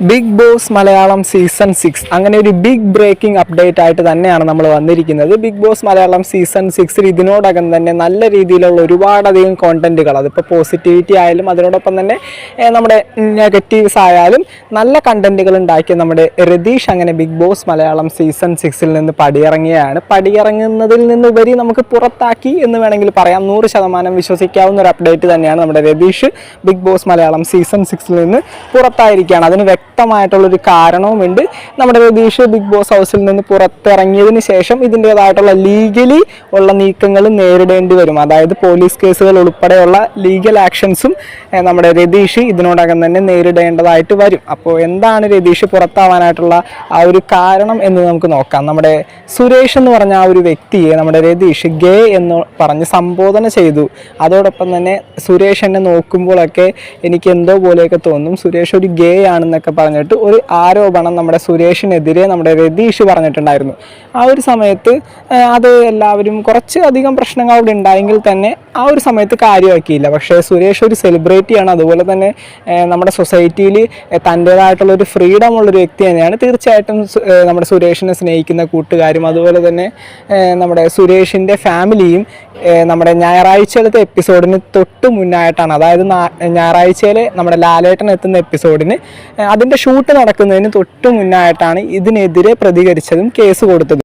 Bigg Boss Malayalam season six അങ്ങനെ ഒരു big breaking update ആയിട്ട് തന്നെയാണ് നമ്മൾ വന്നിരിക്കുന്നത്. ബിഗ് ബോസ് മലയാളം സീസൺ സിക്സിൽ ഇതിനോടകം തന്നെ നല്ല രീതിയിലുള്ള ഒരുപാടധികം കോണ്ടന്റുകൾ അതിപ്പോൾ പോസിറ്റിവിറ്റി ആയാലും അതിനോടൊപ്പം തന്നെ നമ്മുടെ നെഗറ്റീവ്സ് ആയാലും നല്ല കണ്ടന്റുകൾ ഉണ്ടാക്കിയ നമ്മുടെ രതീഷ് അങ്ങനെ ബിഗ് ബോസ് മലയാളം സീസൺ സിക്സിൽ നിന്ന് പടിയിറങ്ങിയാണ്. പടിയിറങ്ങുന്നതിൽ നിന്നുപരി നമുക്ക് പുറത്താക്കി എന്ന് വേണമെങ്കിൽ പറയാം. നൂറ് ശതമാനം വിശ്വസിക്കാവുന്ന ഒരു അപ്ഡേറ്റ് തന്നെയാണ് നമ്മുടെ Ratheesh Bigg Boss Malayalam season സിക്സിൽ നിന്ന് പുറത്തായിരിക്കുകയാണ്. അതിന് വ്യക്തമായിട്ടുള്ളൊരു കാരണവുമുണ്ട്. നമ്മുടെ രതീഷ് ബിഗ് ബോസ് ഹൗസിൽ നിന്ന് പുറത്തിറങ്ങിയതിന് ശേഷം ഇതിന്റെതായിട്ടുള്ള ലീഗലി ഉള്ള നീക്കങ്ങൾ നേരിടേണ്ടി വരും. അതായത് പോലീസ് കേസുകൾ ഉൾപ്പെടെയുള്ള ലീഗൽ ആക്ഷൻസും നമ്മുടെ രതീഷ് ഇതിനോടകം തന്നെ നേരിടേണ്ടതായിട്ട് വരും. അപ്പോൾ എന്താണ് രതീഷ് പുറത്താവാനായിട്ടുള്ള ആ ഒരു കാരണം എന്ന് നമുക്ക് നോക്കാം. നമ്മുടെ സുരേഷ് എന്ന് പറഞ്ഞ ആ ഒരു വ്യക്തിയെ നമ്മുടെ രതീഷ് ഗേ എന്ന് പറഞ്ഞ് സംബോധന ചെയ്തു. അതോടൊപ്പം തന്നെ സുരേഷ് എന്നെ നോക്കുമ്പോഴൊക്കെ എനിക്ക് എന്തോ പോലെയൊക്കെ തോന്നും. സുരേഷ് ഒരു ഗേ ആണെന്നൊക്കെ പറഞ്ഞിട്ട് ഒരു ആരോപണം നമ്മുടെ സുരേഷിനെതിരെ നമ്മുടെ രതീഷ് പറഞ്ഞിട്ടുണ്ടായിരുന്നു. ആ ഒരു സമയത്ത് അത് എല്ലാവരും കുറച്ച് അധികം പ്രശ്നങ്ങൾ അവിടെ ഉണ്ടായെങ്കിൽ തന്നെ ആ ഒരു സമയത്ത് കാര്യമാക്കിയില്ല. പക്ഷേ സുരേഷ് ഒരു സെലിബ്രിറ്റിയാണ്. അതുപോലെ തന്നെ നമ്മുടെ സൊസൈറ്റിയിൽ തന്റേതായിട്ടുള്ള ഒരു ഫ്രീഡം ഉള്ളൊരു വ്യക്തി തന്നെയാണ്. തീർച്ചയായിട്ടും നമ്മുടെ സുരേഷിനെ സ്നേഹിക്കുന്ന കൂട്ടുകാരും അതുപോലെ തന്നെ നമ്മുടെ സുരേഷിന്റെ ഫാമിലിയും നമ്മുടെ ഞായറാഴ്ചയിലത്തെ എപ്പിസോഡിന് തൊട്ട് മുന്നായിട്ടാണ്. അതായത് ഞായറാഴ്ചയിൽ നമ്മുടെ ലാലേട്ടൻ എത്തുന്ന എപ്പിസോഡിന് ആ, അതിന്റെ ഷൂട്ട് നടക്കുന്നതിന് തൊട്ട് മുന്നായിട്ടാണ് ഇതിനെതിരെ പ്രതികരിച്ചതും കേസ് കൊടുത്തത്.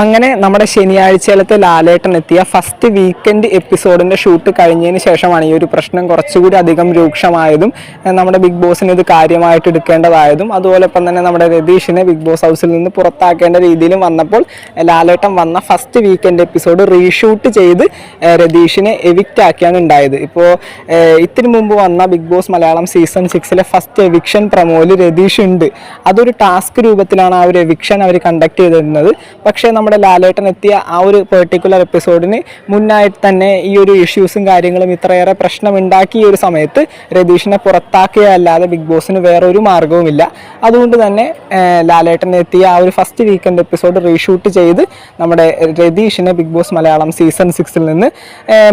അങ്ങനെ നമ്മുടെ ശനിയാഴ്ചയിലത്തെ ലാലേട്ടൻ എത്തിയ ഫസ്റ്റ് വീക്കെൻഡ് എപ്പിസോഡിന്റെ ഷൂട്ട് കഴിഞ്ഞതിന് ശേഷമാണ് ഈ ഒരു പ്രശ്നം കുറച്ചുകൂടി അധികം രൂക്ഷമായതും നമ്മുടെ ബിഗ് ബോസിന് ഇത് കാര്യമായിട്ട് എടുക്കേണ്ടതായതും. അതുപോലൊപ്പം തന്നെ നമ്മുടെ രതീഷിനെ ബിഗ് ബോസ് ഹൗസിൽ നിന്ന് പുറത്താക്കേണ്ട രീതിയിലും വന്നപ്പോൾ ലാലേട്ടൻ വന്ന ഫസ്റ്റ് വീക്കെൻഡ് എപ്പിസോഡ് റീഷൂട്ട് ചെയ്ത് രതീഷിനെ എവിക്റ്റ് ആക്കിയാണ് ഉണ്ടായത്. ഇപ്പോൾ ഇത്തിരി മുമ്പ് വന്ന ബിഗ് ബോസ് മലയാളം സീസൺ സിക്സിലെ ഫസ്റ്റ് എവിക്ഷൻ പ്രമോയിൽ രതീഷ് ഉണ്ട്. അതൊരു ടാസ്ക് രൂപത്തിലാണ് ആ ഒരു എവിക്ഷൻ അവർ കണ്ടക്ട് ചെയ്തിരുന്നത്. പക്ഷേ നമ്മുടെ ലാലേട്ടൻ എത്തിയ ആ ഒരു പെർട്ടിക്കുലർ എപ്പിസോഡിന് മുന്നായിട്ട് തന്നെ ഈ ഒരു ഇഷ്യൂസും കാര്യങ്ങളും ഇത്രയേറെ പ്രശ്നമുണ്ടാക്കി ഈ ഒരു സമയത്ത് രതീഷിനെ പുറത്താക്കുകയല്ലാതെ ബിഗ് ബോസിന് വേറൊരു മാർഗവുമില്ല അതുകൊണ്ട് തന്നെ ലാലേട്ടൻ എത്തിയ ആ ഒരു ഫസ്റ്റ് വീക്കെൻഡ് എപ്പിസോഡ് റീഷൂട്ട് ചെയ്ത് നമ്മുടെ രതീഷിനെ ബിഗ് ബോസ് മലയാളം സീസൺ സിക്സിൽ നിന്ന്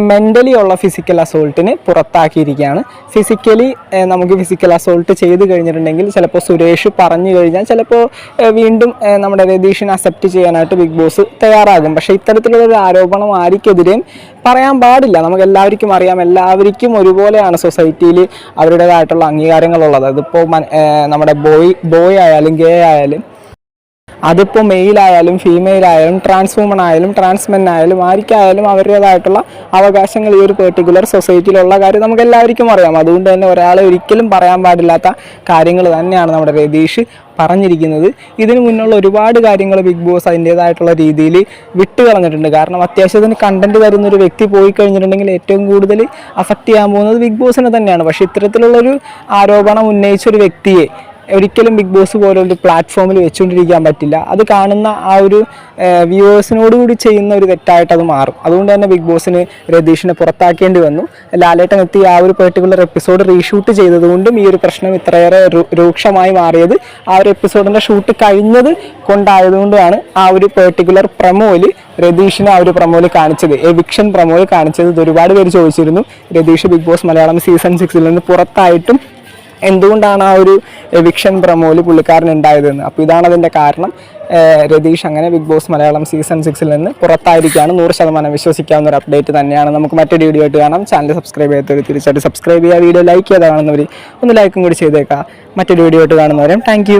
മെന്റലി ഉള്ള ഫിസിക്കൽ അസോൾട്ടിന് പുറത്താക്കിയിരിക്കുകയാണ്. ഫിസിക്കലി നമുക്ക് ഫിസിക്കൽ അസോൾട്ട് ചെയ്ത് കഴിഞ്ഞിട്ടുണ്ടെങ്കിൽ ചിലപ്പോൾ സുരേഷ് പറഞ്ഞു കഴിഞ്ഞാൽ ചിലപ്പോൾ വീണ്ടും നമ്മുടെ രതീഷിനെ അക്സെപ്റ്റ് ചെയ്യാനായിട്ട് ബിഗ് ബോസ് തയ്യാറാകും. പക്ഷേ ഇത്തരത്തിലുള്ള ഒരു ആരോപണം ആർക്കെതിരെയും പറയാൻ പാടില്ല. നമുക്ക് എല്ലാവർക്കും അറിയാം. എല്ലാവർക്കും ഒരുപോലെയാണ് സൊസൈറ്റിയിൽ അവരുടേതായിട്ടുള്ള അംഗീകാരങ്ങളുള്ളത്. അതിപ്പോൾ നമ്മുടെ ബോയ് ബോയ് ആയാലും ഗേ ആയാലും അതിപ്പോൾ മെയിലായാലും ഫീമെയിൽ ആയാലും ആയാലും ട്രാൻസ്മെൻ ആയാലും ആർക്കായാലും അവരുടേതായിട്ടുള്ള അവകാശങ്ങൾ ഈ ഒരു പെർട്ടിക്കുലർ സൊസൈറ്റിയിലുള്ള കാര്യം നമുക്ക് എല്ലാവർക്കും അറിയാം. അതുകൊണ്ട് തന്നെ ഒരാളെ ഒരിക്കലും പറയാൻ പാടില്ലാത്ത കാര്യങ്ങൾ തന്നെയാണ് നമ്മുടെ രതീഷ് പറഞ്ഞിരിക്കുന്നത്. ഇതിനു മുന്നുള്ള ഒരുപാട് കാര്യങ്ങൾ ബിഗ് ബോസ് അതിന്റേതായിട്ടുള്ള രീതിയിൽ വിട്ട് കളഞ്ഞിട്ടുണ്ട് കാരണം അത്യാവശ്യത്തിന് കണ്ടന്റ് തരുന്ന ഒരു വ്യക്തി പോയി കഴിഞ്ഞിട്ടുണ്ടെങ്കിൽ ഏറ്റവും കൂടുതൽ അഫക്റ്റ് ചെയ്യാൻ പോകുന്നത് ബിഗ് ബോസിനെ തന്നെയാണ്. പക്ഷേ ഇത്തരത്തിലുള്ളൊരു ആരോപണം ഉന്നയിച്ച ഒരു വ്യക്തിയെ ഒരിക്കലും ബിഗ് ബോസ് പോലൊരു പ്ലാറ്റ്ഫോമിൽ വെച്ചുകൊണ്ടിരിക്കാൻ പറ്റില്ല. അത് കാണുന്ന ആ ഒരു വ്യൂവേഴ്സിനോട് കൂടി ചെയ്യുന്ന ഒരു തെറ്റായിട്ട് അത് മാറും. അതുകൊണ്ട് തന്നെ ബിഗ് ബോസിന് രതീഷിനെ പുറത്താക്കേണ്ടി വന്നു. ലാലേട്ടൻ എത്തി ആ ഒരു പെർട്ടിക്കുലർ എപ്പിസോഡ് റീഷൂട്ട് ചെയ്തതുകൊണ്ടും ഈ ഒരു പ്രശ്നം ഇത്രയേറെ രൂക്ഷമായി മാറിയത് ആ ഒരു എപ്പിസോഡിന്റെ ഷൂട്ട് കഴിഞ്ഞത് കൊണ്ടായതുകൊണ്ടാണ് ആ ഒരു പെർട്ടിക്കുലർ പ്രമോയിൽ രതീഷിനെ ആ ഒരു പ്രമോയിൽ കാണിച്ചത്. എവിക്ഷൻ പ്രമോയിൽ കാണിച്ചത്. ഒരുപാട് പേര് ചോദിച്ചിരുന്നു. Ratheesh Bigg Boss Malayalam season സിക്സിൽ നിന്ന് പുറത്തായിട്ടും എന്തുകൊണ്ടാണ് ആ ഒരു എവിക്ഷൻ പ്രമോൽ പുള്ളിക്കാരൻ ഉണ്ടായതെന്ന്? അപ്പോൾ ഇതാണ് അതിന്റെ കാരണം. രതീഷ് അങ്ങനെ ബിഗ് ബോസ് മലയാളം സീസൺ സിക്സിൽ നിന്ന് പുറത്തായിരിക്കുകയാണ്. നൂറ് ശതമാനം വിശ്വസിക്കാവുന്ന ഒരു അപ്ഡേറ്റ് തന്നെയാണ്. നമുക്ക് മറ്റൊരു വീഡിയോ ആയിട്ട് കാണാം. ചാനൽ സബ്സ്ക്രൈബ് ചെയ്യാത്തവർ തീർച്ചയായിട്ടും സബ്സ്ക്രൈബ് ചെയ്യുക. വീഡിയോ ലൈക്ക് ചെയ്ത് കാണുന്നവർ ഒന്ന് ലൈക്കും കൂടി ചെയ്തേക്കാം മറ്റൊരു വീഡിയോ ആയിട്ട് കാണുന്നവരും താങ്ക്